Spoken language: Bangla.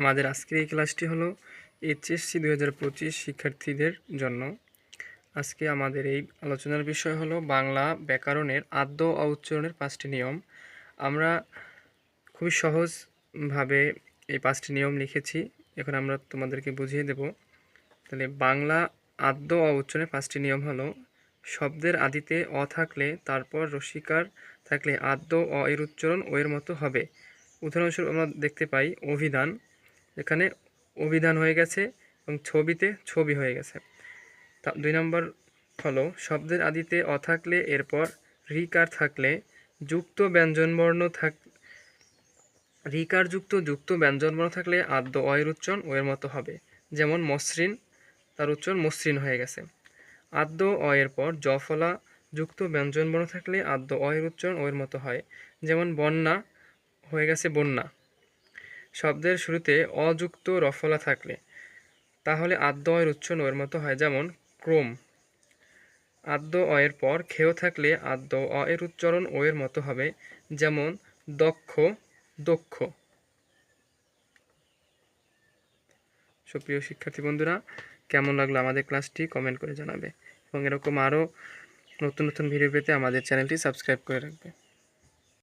আমাদের আজকের এই ক্লাসটি হলো এইচএসসি দু হাজার পঁচিশ শিক্ষার্থীদের জন্য। আজকে আমাদের এই আলোচনার বিষয় হলো বাংলা ব্যাকরণের আদ্য উচ্চারণের পাঁচটি নিয়ম। আমরা খুবই সহজভাবে এই পাঁচটি নিয়ম লিখেছি। এখন আমরা তোমাদেরকে বুঝিয়ে দেব। তাহলে বাংলা আদ্য উচ্চারণের পাঁচটি নিয়ম হলো শব্দের আদিতে অ থাকলে, তারপর রসিকার থাকলে আদ্য অ এর উচ্চারণ ও এর মতো হবে। উদাহরণস্বরূপ আমরা দেখতে পাই অভিধান। এখানে অভিধান হয়ে গেছে এবং ছবিতে ছবি হয়ে গেছে। দুই নম্বর হলো, শব্দের আদিতে অ থাকলে, এরপর রিকার থাকলে যুক্ত ব্যঞ্জনবর্ণ থাক, রিকার যুক্ত যুক্ত ব্যঞ্জনবর্ণ থাকলে আদ্য অয়ের উচ্চারণ ও এর মতো হবে। যেমন মসৃণ, তার উচ্চারণ মসৃণ হয়ে গেছে। আদ্য অয়ের পর জফলা যুক্ত ব্যঞ্জনবর্ণ থাকলে আদ্য অয়ের উচ্চারণ ও এর মতো হয়। যেমন বন্যা হয়ে গেছে বন্যা। শব্দের শুরুতে অযুক্ত রফলা থাকলে। তাহলে আদ্য অয়ের উচ্চারণ ওর মতো হয় যেমন ক্রোম। আদ্য অয়ের পর খেয় থাকলে আদ্য অ এর উচ্চারণ ও এর মতো হবে যেমন দক্ষ দক্ষ। সুপ্রিয় শিক্ষার্থী বন্ধুরা, কেমন লাগল আমাদের ক্লাসটি কমেন্ট করে জানাবে। এবং এরকম আরও নতুন নতুন ভিডিও পেতে আমাদের চ্যানেলটি সাবস্ক্রাইব করে রাখবে।